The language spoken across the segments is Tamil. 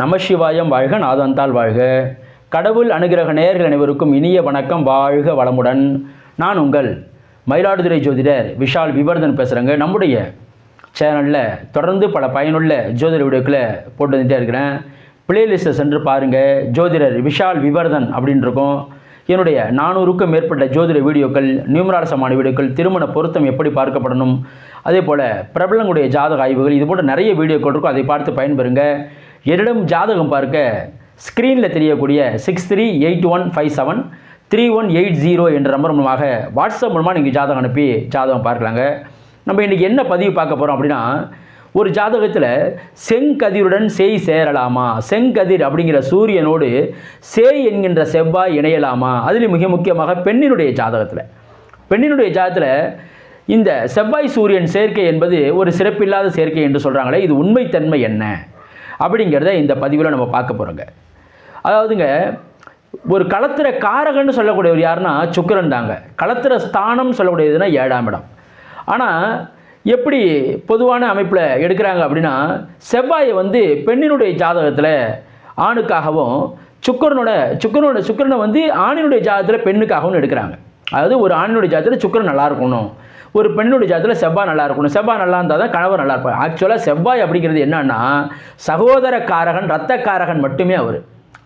நமசிவாயம் வாழ்க நாதந்தால் வாழ்க. கடவுள் அனுகிரக நேயர்கள் அனைவருக்கும் இனிய வணக்கம். வாழ்க வளமுடன். நான் உங்கள் மயிலாடுதுறை ஜோதிடர் விஷால் விவர்தன் பேசுகிறேங்க நம்முடைய சேனலில் தொடர்ந்து பல பயனுள்ள ஜோதிட வீடியோக்களை போட்டு வந்துட்டே இருக்கிறேன் பிளேலிஸ்ட்டை சென்று பாருங்கள் ஜோதிடர் விஷால் விவர்தன் அப்படின்னு இருக்கும் என்னுடைய நானூறுக்கும் மேற்பட்ட ஜோதிட வீடியோக்கள் நியூமராலசமான வீடியோக்கள் திருமண பொருத்தம் எப்படி பார்க்கப்படணும் அதே போல் பிரபலங்களுடைய ஜாதக ஆய்வுகள் இது போன்ற நிறைய வீடியோக்கள் இருக்கும். அதை பார்த்து பயன்பெறுங்க. என்னிடம் ஜாதகம் பார்க்க ஸ்க்ரீனில் தெரியக்கூடிய six three eight one five seven three one eight zero என்ற நம்பர் மூலமாக வாட்ஸ்அப் மூலமாக நீங்கள் ஜாதகம் அனுப்பி ஜாதகம் பார்க்கலாங்க. நம்ம இன்றைக்கி என்ன பதிவு பார்க்க போகிறோம் அப்படின்னா ஒரு ஜாதகத்தில் செங்கதிருடன் சேய் சேரலாமா? செங்கதிர் அப்படிங்கிற சூரியனோடு சேய் என்கின்ற செவ்வாய் இணையலாமா? அதில் மிக முக்கியமாக பெண்ணினுடைய ஜாதகத்தில். பெண்ணினுடைய ஜாதகத்தில் இந்த செவ்வாய் சூரியன் சேர்க்கை என்பது ஒரு சிறப்பில்லாத சேர்க்கை என்று சொல்கிறாங்களே இது உண்மைத்தன்மை என்ன? அப்படிங்கிறத இந்த பதிவில் நம்ம பார்க்க போகிறோங்க அதாவதுங்க ஒரு களத்திர காரகன்னு சொல்லக்கூடியவர் யாருன்னா சுக்கரன் தாங்க. களத்திர ஸ்தானம் சொல்லக்கூடியதுன்னா ஏழாம் இடம். ஆனால் எப்படி பொதுவான அமைப்பில் எடுக்கிறாங்க அப்படின்னா செவ்வாயை வந்து பெண்ணினுடைய ஜாதகத்தில் ஆணுக்காகவும் சுக்கரனோட சுக்கரனோட சுக்கரனை வந்து ஆணினுடைய ஜாதகத்தில் பெண்ணுக்காகவும் எடுக்கிறாங்க. அதாவது ஒரு ஆணினுடைய ஜாதத்தில் சுக்கரன் நல்லா இருக்கணும். ஒரு பெண்ணுடைய ஜாதத்தில் செவ்வாய் நல்லா இருக்கணும். செவ்வாய் நல்லா இருந்தால் தான் கணவர் நல்லா இருப்பார். ஆக்சுவலாக செவ்வாய் அப்படிங்கிறது என்னன்னா சகோதர காரகன் இரத்த காரகன் மட்டுமே அவர்.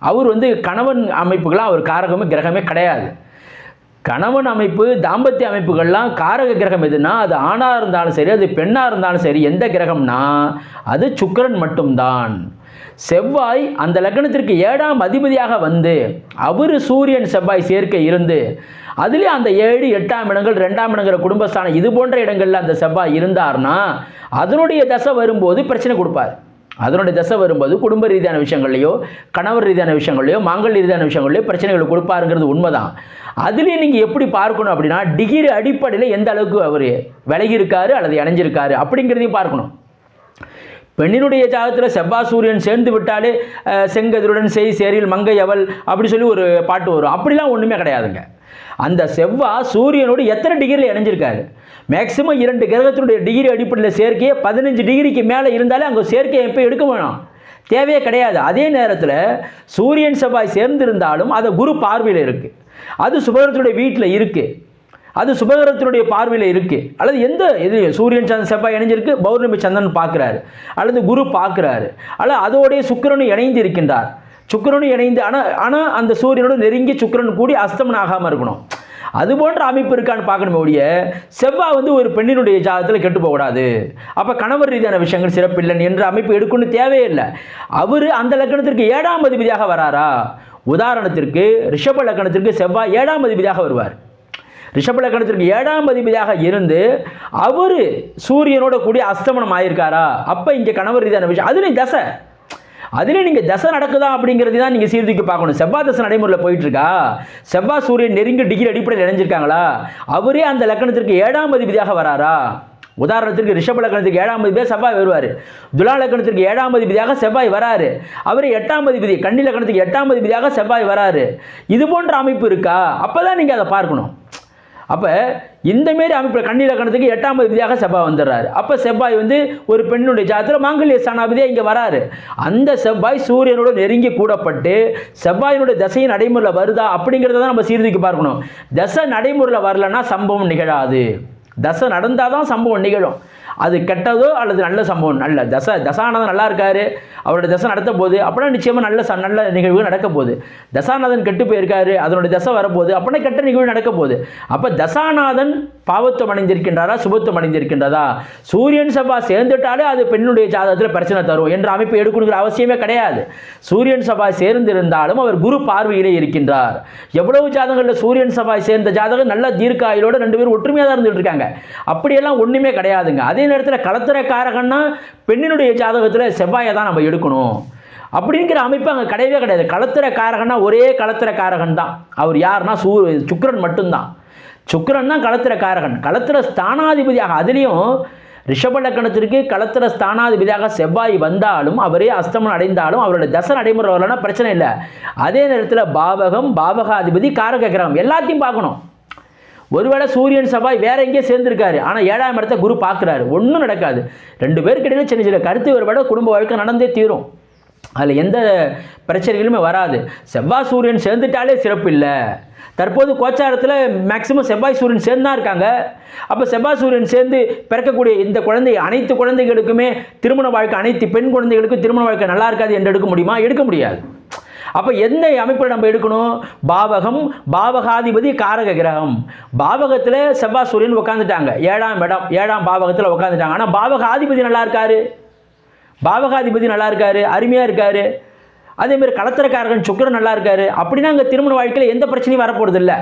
அவர் வந்து கணவன் அமைப்புகளாக அவர் காரகமே கிரகமே கிடையாது. கணவன் அமைப்பு தாம்பத்திய அமைப்புகள்லாம் காரக கிரகம் எதுனா அது ஆணாக இருந்தாலும் சரி அது பெண்ணாக இருந்தாலும் சரி எந்த கிரகம்னா அது சுக்கிரன் மட்டும்தான். செவ்வாய் அந்த லக்னத்திற்கு ஏழாம் அதிபதியாக வந்து அவர் சூரியன் செவ்வாய் சேர்க்கை இருந்து அதுலேயே அந்த ஏழு எட்டாம் இடங்கள் ரெண்டாம் இடங்கிற குடும்பஸ்தானம் இது போன்ற இடங்களில் அந்த செவ்வாய் இருந்தார்னா அதனுடைய தசை வரும்போது பிரச்சனை கொடுப்பார். அதனுடைய தசை வரும்போது குடும்ப ரீதியான விஷயங்கள்லையோ கணவர் ரீதியான விஷயங்கள்லையோ மாங்கல் ரீதியான விஷயங்கள்லையோ பிரச்சனைகளை கொடுப்பாருங்கிறது உண்மைதான். அதுலேயும் நீங்கள் எப்படி பார்க்கணும் அப்படின்னா டிகிரி அடிப்படையில் எந்த அளவுக்கு அவர் விலகியிருக்காரு அல்லது இணைஞ்சிருக்காரு அப்படிங்கிறதையும் பார்க்கணும். பெண்ணினுடைய ஜாதகத்தில் செவ்வாய் சூரியன் சேர்ந்து விட்டாலே செங்கதிருடன் செய் சேரில் மங்கை அவள் அப்படி சொல்லி ஒரு பாட்டு வரும். அப்படிலாம் ஒன்றுமே கிடையாதுங்க. அந்த செவ்வாய் சூரியனோடு எத்தனை டிகிரியில் இணைஞ்சிருக்காரு? மேக்சிமம் இரண்டு கிரகத்தினுடைய டிகிரி அடிப்படையில் சேர்க்கையே பதினஞ்சு டிகிரிக்கு மேலே இருந்தாலே அங்கே சேர்க்கையை எப்போ எடுக்க வேணாம்? தேவையே கிடையாது. அதே நேரத்தில் சூரியன் செவ்வாய் சேர்ந்திருந்தாலும் அதை குரு பார்வையில் இருக்குது அது சுபகிரகத்தினுடைய வீட்டில் இருக்குது அது சுபகிரகத்தினுடைய பார்வையில் இருக்குது அல்லது எந்த இது சூரியன் சந்திரன் செவ்வாய் இணைஞ்சிருக்கு பௌர்ணமி சந்திரன் பார்க்குறாரு. அல்லது குரு பார்க்குறாரு. அல்லது அதோடைய சுக்கிரனும் இணைந்து இருக்கின்றார் சுக்கிரனும் இணைந்து ஆனால் ஆனால் அந்த சூரியனோடு நெருங்கி சுக்கிரன் கூடி அஸ்தமனம் ஆகாமல் இருக்கணும். அது போன்ற அமைப்பு இருக்கான்னு பார்க்கணுமே ஒழிய செவ்வாய் வந்து ஒரு பெண்ணினுடைய ஜாதகத்தில் கெட்டு போகக்கூடாது. அப்போ கணவர் ரீதியான விஷயங்கள் சிறப்பில்லை என்ற அமைப்பு எடுக்கணும்னு தேவையில்லை அவர் அந்த லக்கணத்திற்கு ஏழாம் அதிபதியாக வராரா? உதாரணத்திற்கு ரிஷப லக்கணத்திற்கு செவ்வாய் ஏழாம் அதிபதியாக வருவார். ரிஷப லக்கணத்திற்கு ஏழாம் அதிபதியாக இருந்து அவர் சூரியனோட கூடிய அஸ்தமனம் ஆயிருக்காரா? அப்போ இங்கே கணவர் ரீதியான விஷயம். அதுலேயும் தசை. அதுலேயும் நீங்கள் தசை நடக்குதா அப்படிங்கிறது தான் நீங்கள் சீர்தூக்கி பார்க்கணும். செவ்வாய் தசை நடைமுறையில் போயிட்டு இருக்கா செவ்வாய் சூரியன் நெருங்கி டிகிரி அடிப்படையில் இணைஞ்சிருக்காங்களா? அவரே அந்த லக்கணத்திற்கு ஏழாம் அதிபதியாக வராரா? உதாரணத்திற்கு ரிஷப லக்கணத்துக்கு ஏழாம் அதிபதியாக செவ்வாய் வருவார். துலா லக்கணத்திற்கு ஏழாம் அதிபதியாக செவ்வாய் வராரு. அவர் எட்டாம் அதிபதி கன்னி லக்கணத்துக்கு எட்டாம் அதிபதியாக செவ்வாய் வராரு. இது போன்ற அமைப்பு இருக்கா? அப்போ தான் நீங்கள் அதை பார்க்கணும். அப்போ இந்தமாரி அமைப்பில் கன்னி எட்டாம் அதிபதியாக செவ்வாய் வந்துடுறாரு. அப்போ செவ்வாய் வந்து ஒரு பெண்ணுடைய ஜாதத்தில் மாங்கல்ய ஸ்தானாபதியாக இங்கே வராரு. அந்த செவ்வாய் சூரியனோட நெருங்கி கூடப்பட்டு செவ்வாயினுடைய தசையின் நடைமுறையில் வருதா அப்படிங்கிறத தான் நம்ம சீர்தூக்கி பார்க்கணும். தசை நடைமுறையில் வரலன்னா சம்பவம் நிகழாது. தசை நடந்தால் தான் சம்பவம் நிகழும். அது கெட்டதோ அல்லது நல்ல சம்பவம்? நல்ல தசை. தசானதன் நல்லா இருக்காரு அவரோட தசை நடத்த போகுது அப்படின்னா நிச்சயமாக நல்ல ச நல்ல நிகழ்வு நடக்க போகுது தசாநாதன் கெட்டு போயிருக்காரு. அதனுடைய தசை வரப்போகுது. அப்படின்னா கெட்ட நிகழ்வு நடக்க போகுது அப்போ தசாநாதன் பாவத்துவம் அடைந்திருக்கின்றாரா? சுபத்துவம் அடைந்திருக்கின்றதா? சூரியன் சபா சேர்ந்துட்டாலே அது பெண்ணுடைய ஜாதகத்தில் பிரச்சனை தரும் என்ற அமைப்பு எடுக்கணுங்கிற அவசியமே கிடையாது. சூரியன் சபாய் சேர்ந்திருந்தாலும் அவர் குரு பார்வையிலே இருக்கின்றார். எவ்வளவு ஜாதகங்களில் சூரியன் சபாய் சேர்ந்த ஜாதகம் நல்ல தீர்க்காயிலோட ரெண்டு பேரும் ஒற்றுமையாக தான் இருந்துகிட்டு இருக்காங்க. அப்படியெல்லாம் ஒன்றுமே கிடையாதுங்க. அதே நேரத்தில் களத்திர காரகன்னா பெண்ணினுடைய ஜாதகத்தில் செவ்வாயை தான் நம்ம எடுக்கணும். அப்படிங்கிற அமைப்பு அங்கே கிடையவே கிடையாது. களத்திர காரகன்னா ஒரே களத்திர காரகன் தான். அவர் யாருன்னா சூ சுக்கரன் மட்டும்தான். சுக்கரன் தான் களத்திர காரகன் களத்திர ஸ்தானாதிபதியாக அதுலேயும் ரிஷப லக்கணத்திற்கு களத்திர ஸ்தானாதிபதியாக செவ்வாய் வந்தாலும் அவரே அஸ்தமனம் அடைந்தாலும் அவரோட தசை நடைமுறை வரலன்னா பிரச்சனை இல்லை. அதே நேரத்தில் பாவகம் பாவகாதிபதி காரக கிரகம் எல்லாத்தையும் பார்க்கணும். ஒருவேளை சூரியன் செவ்வாய் வேற எங்கேயே சேர்ந்திருக்காரு. ஆனால் ஏழாம் இடத்த குரு பார்க்குறாரு. ஒன்றும் நடக்காது. ரெண்டு பேருக்கு இடையில சின்ன சின்ன கருத்து வேறுபாடு குடும்ப வாழ்க்கை நடந்தே தீரும். அதில் எந்த பிரச்சனைகளுமே வராது. செவ்வாய் சூரியன் சேர்ந்துட்டாலே சிறப்பு இல்லை. தற்போது கோச்சாரத்தில் மேக்சிமம் செவ்வாய் சூரியன் சேர்ந்து தான் இருக்காங்க. அப்போ செவ்வாய் சூரியன் சேர்ந்து பிறக்கக்கூடிய இந்த குழந்தை அனைத்து குழந்தைகளுக்குமே திருமண வாழ்க்கை அனைத்து பெண் குழந்தைகளுக்கும் திருமண வாழ்க்கை நல்லா இருக்காது என்று எடுக்க முடியுமா? எடுக்க முடியாது. அப்போ எந்த அமைப்பில் நம்ம எடுக்கணும்? பாவகம் பாவகாதிபதி காரக கிரகம். பாவகத்தில் செவ்வாய் சூரியன் உட்காந்துட்டாங்க ஏழாம் இடம் ஏழாம் பாவகத்தில் உட்காந்துட்டாங்க ஆனால் பாவகாதிபதி நல்லா இருக்காரு. பாவகாதிபதி நல்லா இருக்காரு அருமையாக இருக்காரு. அதேமாதிரி கலத்திரக்காரகன் சுக்கிரன் நல்லா இருக்காரு. அப்படின்னா அங்கே திருமண வாழ்க்கையில் எந்த பிரச்சனையும் வரப்போகிறது இல்லை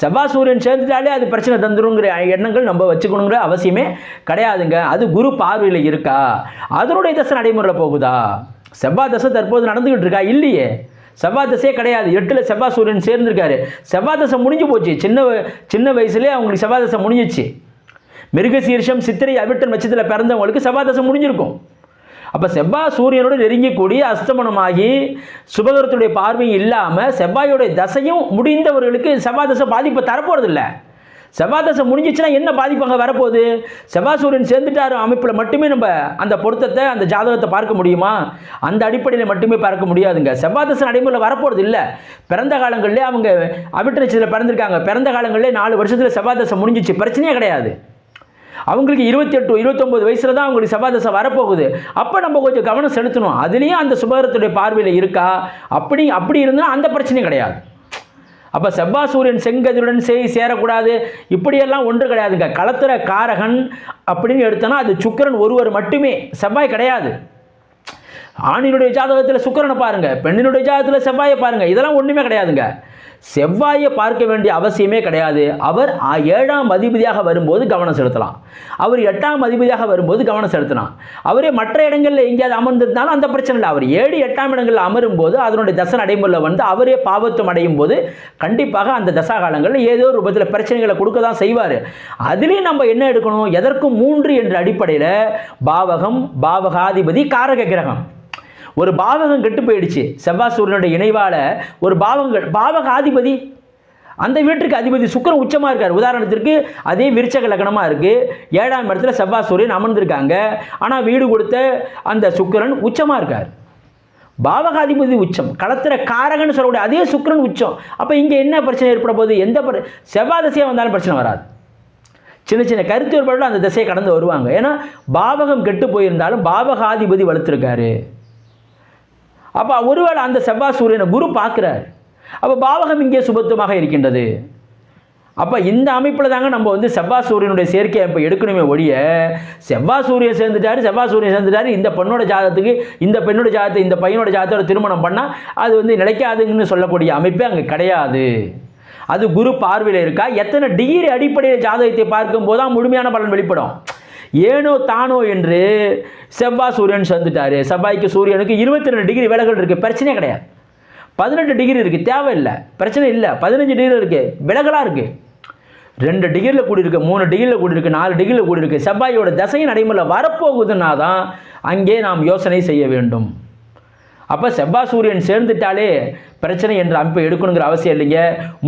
செவ்வாய் சூரியன் சேர்ந்துட்டாலே அது பிரச்சனை தந்துருங்கிற எண்ணங்கள் நம்ம வச்சுக்கணுங்கிற அவசியமே கிடையாதுங்க. அது குரு பார்வையில் இருக்கா? அதனுடைய தசை நடைமுறையில் போகுதா? செவ்வாய் தசை தற்போது நடந்துக்கிட்டு இருக்கா? இல்லையே. செவ்வாய் தசையே கிடையாது. எட்டில் செவ்வாய் சூரியன் சேர்ந்திருக்காரு. செவ்வாய் தசை முடிஞ்சு போச்சு. சின்ன சின்ன வயசுலேயே அவங்களுக்கு செவ்வாய் தசை முடிஞ்சிச்சு. மிருகசீர்ஷம் சித்திரை அவிட்டன் நட்சத்திரத்தில் பிறந்தவங்களுக்கு செவ்வாய் தசை முடிஞ்சிருக்கும். அப்போ செவ்வாய் சூரியனோடு நெருங்கக்கூடிய அஸ்தமனமாகி சுபகரத்துடைய பார்வையும் இல்லாமல் செவ்வாயோடைய தசையும் முடிந்தவர்களுக்கு செவ்வாய் தசை பாதிப்பை தரப்போகிறதில்லை செவ்வாய் தசை முடிஞ்சிச்சுன்னா என்ன பாதிப்பு அங்கே வரப்போகுது? செவ்வாய் சூரியன் சேர்ந்துட்டார் அமைப்பில் மட்டுமே நம்ம அந்த பொருத்தத்தை அந்த ஜாதகத்தை பார்க்க முடியுமா? அந்த அடிப்படையில் மட்டுமே பார்க்க முடியாதுங்க. செவ்வாய் தசை நடைமுறையில் வரப்போகிறது இல்லை. பிறந்த காலங்களிலே அவங்க அவிட்ட பிறந்திருக்காங்க. பிறந்த காலங்களிலே நாலு வருஷத்தில் செவ்வாய் தசை முடிஞ்சிச்சு. பிரச்சனையே கிடையாது. அவங்களுக்கு இருபத்தெட்டு இருபத்தொம்பது வயசில் தான் அவங்களுக்கு செவ்வாதசை வரப்போகுது. அப்போ நம்ம கொஞ்சம் கவனம் செலுத்தணும். அதுலேயும் அந்த சுபகரத்துடைய பார்வையில் இருக்கா? அப்படி அப்படி இருந்தால் அந்த பிரச்சனையும் கிடையாது. அப்போ செவ்வாய் சூரியன் செங்கதிருடன் செய் சேரக்கூடாது. இப்படியெல்லாம் ஒன்று கிடையாதுங்க. களத்துற காரகன் அப்படின்னு எடுத்தோன்னா அது சுக்கிரன் ஒருவர் மட்டுமே. செவ்வாய் கிடையாது. ஆணினுடைய ஜாதகத்தில் சுக்கிரனை பாருங்க. பெண்ணினுடைய ஜாதகத்தில் செவ்வாயை பாருங்க. இதெல்லாம் ஒன்றுமே கிடையாதுங்க. செவ்வாயை பார்க்க வேண்டிய அவசியமே கிடையாது. அவர் ஏழாம் அதிபதியாக வரும்போது கவனம் செலுத்தலாம். அவர் எட்டாம் அதிபதியாக வரும்போது கவனம் செலுத்தலாம். அவரே மற்ற இடங்களில் எங்கேயாவது அமர்ந்திருந்தாலும் அந்த பிரச்சனை இல்லை. அவர் ஏழு எட்டாம் இடங்களில் அமரும் போது அதனுடைய தசை நடைமுறையில் வந்து அவரே பாவத்துவம் அடையும் போது கண்டிப்பாக அந்த தசா காலங்களில் ஏதோ ஒரு ரூபத்தில் பிரச்சனைகளை கொடுக்க தான் செய்வார். அதுலேயும் நம்ம என்ன எடுக்கணும்? எதற்கும் மூன்று என்ற அடிப்படையில் பாவகம் பாவகாதிபதி காரக கிரகம். ஒரு பாவகம் கெட்டு போயிடுச்சு. செவ்வாய் சூரியனுடைய ஒரு பாவங்கள் பாவக ஆதிபதி அந்த வீட்டுக்கு அதிபதி சுக்கிரன் உச்சமாக இருக்கார். உதாரணத்திற்கு அதே விருச்சக லக்னமாக இருக்குது ஏழாம் இடத்துல செவ்வாய் சூரியன் அமர்ந்திருக்காங்க. ஆனால் வீடு கொடுத்த அந்த சுக்கிரன் உச்சமாக இருக்கார். பாவகாதிபதி உச்சம். களத்திர காரகன்னு சொல்லக்கூடிய அதே சுக்கிரன் உச்சம். அப்போ இங்கே என்ன பிரச்சனை ஏற்பட போகுது? எந்த பிர- செவ்வாய் தசையாக வந்தாலும் பிரச்சனை வராது. சின்ன சின்ன கருத்து வேறுபாடுல அந்த திசையை கடந்து வருவாங்க. ஏன்னா பாவகம் கெட்டு போயிருந்தாலும் பாவகாதிபதி வளர்த்துருக்காரு. அப்போ ஒருவேளை அந்த செவ்வாய் சூரியனை குரு பார்க்குறார். அப்போ பாவகம் இங்கே சுபத்துவமாக இருக்கின்றது. அப்போ இந்த அமைப்பில் தாங்க நம்ம வந்து செவ்வாய் சூரியனுடைய சேர்க்கையை இப்போ எடுக்கணுமே ஒழிய செவ்வாய் சூரியன் சேர்ந்துட்டாரு செவ்வாய் சூரியன் சேர்ந்துட்டாரு இந்த பெண்ணோட ஜாதகத்துக்கு இந்த பெண்ணோட ஜாதகத்தை இந்த பையனோட ஜாதகத்தோட திருமணம் பண்ணால் அது வந்து நிலைக்காதுங்கன்னு சொல்லக்கூடிய அமைப்பே அங்கே கிடையாது. அது குரு பார்வையில் இருக்கா? எத்தனை டிகிரி அடிப்படையில் ஜாதகத்தை பார்க்கும்போது தான் முழுமையான பலன் வெளிப்படும். ஏனோ தானோ என்று செவ்வாய் சூரியன் சேர்ந்துட்டாரு செவ்வாய்க்கு சூரியனுக்கு இருபத்தி ரெண்டு டிகிரி விலகல் இருக்குது பிரச்சனையே கிடையாது. பதினெட்டு டிகிரி இருக்குது தேவையில்லை. பிரச்சனை இல்லை. பதினஞ்சு டிகிரி இருக்குது விலகலாக இருக்குது ரெண்டு டிகிரியில் கூடியிருக்கு மூணு டிகிரியில் கூடியிருக்கு நாலு டிகிரியில் கூடியிருக்கு செவ்வாயோட தசையின் நடைமுறையில் வரப்போகுதுன்னா தான் அங்கே நாம் யோசனை செய்ய வேண்டும். அப்போ செவ்வாய் சூரியன் சேர்ந்துட்டாலே பிரச்சனை என்ற அமைப்பை எடுக்கணுங்கிற அவசியம் இல்லைங்க.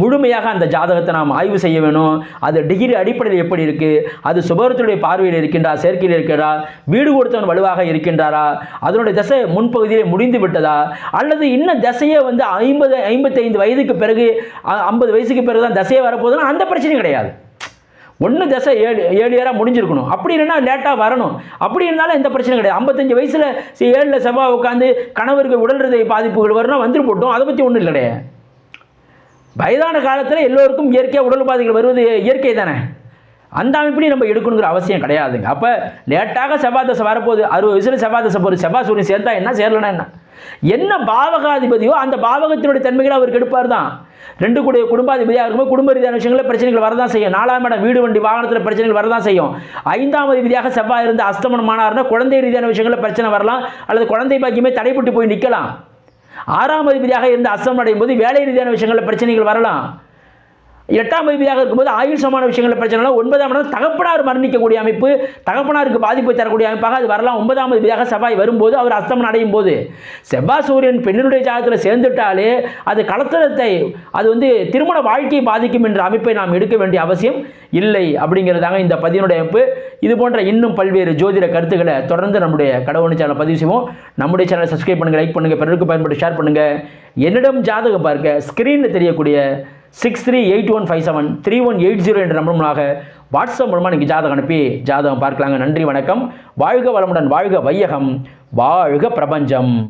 முழுமையாக அந்த ஜாதகத்தை நாம் ஆய்வு செய்ய வேணும். அது டிகிரி அடிப்படையில் எப்படி இருக்குது அது சுபரத்துடைய பார்வையில் இருக்கின்றா? சேர்க்கையில் இருக்கிறா வீடு கொடுத்தவன் வலுவாக இருக்கின்றாரா? அதனுடைய தசை முன்பகுதியிலே முடிந்து விட்டதா? அல்லது இன்னும் தசையே வந்து ஐம்பது ஐம்பத்தைந்து வயதுக்கு பிறகு ஐம்பது வயசுக்கு பிறகு தான் தசையே வரப்போகுதுன்னா அந்த பிரச்சனையும் கிடையாது. ஒன்று தசை ஏழு ஏழு இயராக முடிஞ்சிருக்கணும். அப்படி இல்லைன்னா லேட்டாக வரணும். அப்படி இருந்தாலும் எந்த பிரச்சனையும் கிடையாது. ஐம்பத்தஞ்சு வயசில் ஏழில் செவ்வாய் உட்காந்து கணவருக்கு உடல் ரீதிய பாதிப்புகள் வரணும் வந்துட்டு போட்டோம். அதை பற்றி ஒன்றும் இல்லையே வயதான காலத்தில் எல்லோருக்கும் இயற்கையாக உடல் உபாதைகள் வருவது இயற்கை தானே. அந்த அமைப்பிலையும் நம்ம எடுக்கணுங்கிற அவசியம் கிடையாதுங்க. அப்போ லேட்டாக செவ்வாய் தசை வரப்போகுது. அறுபது வயசில் செவ்வாய் தசை போகுது. செவ்வாய் சூரியன் சேர்ந்தா என்ன? சேரலன்னா என்ன? என்ன பாவகாதிபதியோ அந்த பாவகத்தினுடைய தன்மைகளை அவர் கெடுப்பார் தான் ரெண்டு கூட குடும்பாதிபதியாக இருக்கும்போது குடும்ப ரீதியான விஷயங்களில் பிரச்சனைகள் வரதான் செய்யும். நாலாம் இடம் வீடு வண்டி வாகனத்தில் பிரச்சனைகள் வரதான் செய்யும். ஐந்தாம் அதிபதியாக செவ்வாய் இருந்து அஸ்தமனமானார்னா குழந்தை ரீதியான விஷயங்களில் பிரச்சனை வரலாம். அல்லது குழந்தை பாக்கியமே தடைப்பட்டு போய் நிற்கலாம் ஆறாம் அதிபதியாக இருந்து அஸ்தமனம் அடையும் போது வேலை ரீதியான விஷயங்களில் பிரச்சனைகள் வரலாம். எட்டாம் அதிபதியாக இருக்கும்போது ஆயுள் சமான விஷயங்களில் பிரச்சனை ஒன்பதாம் இடம் தகப்பனார் மரணிக்கக்கூடிய அமைப்பு தகப்பனாருக்கு பாதிப்பை தரக்கூடிய அமைப்பாக அது வரலாம். ஒன்பதாம் அதிபதியாக செவ்வாய் வரும்போது அவர் அஸ்தமன் அடையும் போது. செவ்வாய் சூரியன் பெண்ணினுடைய ஜாதகத்தில் சேர்ந்துட்டாலே அது கலத்தரத்தை அது வந்து திருமண வாழ்க்கையை பாதிக்கும் என்ற அமைப்பை நாம் எடுக்க வேண்டிய அவசியம் இல்லை அப்படிங்கிறதாங்க இந்த பதினுடைய அமைப்பு. இது போன்ற இன்னும் பல்வேறு ஜோதிட கருத்துக்களை தொடர்ந்து நம்முடைய கடவுள் சேனலை பதிவு செய்வோம். நம்முடைய சேனலை சப்ஸ்கிரைப் பண்ணுங்கள் லைக் பண்ணுங்கள் பிறருக்கு பயன்பட்டு ஷேர் பண்ணுங்கள் என்னிடம் ஜாதகம் பார்க்க ஸ்க்ரீனில் தெரியக்கூடிய six three eight one five seven three one eight zero என்ற நம்பர் மூலமாக வாட்ஸ்அப் மூலமாக நீங்கள் ஜாதகம் அனுப்பி ஜாதகம் பார்க்கலாங்க. நன்றி வணக்கம். வாழ்க வளமுடன் வாழ்க வையகம். வாழ்க பிரபஞ்சம்.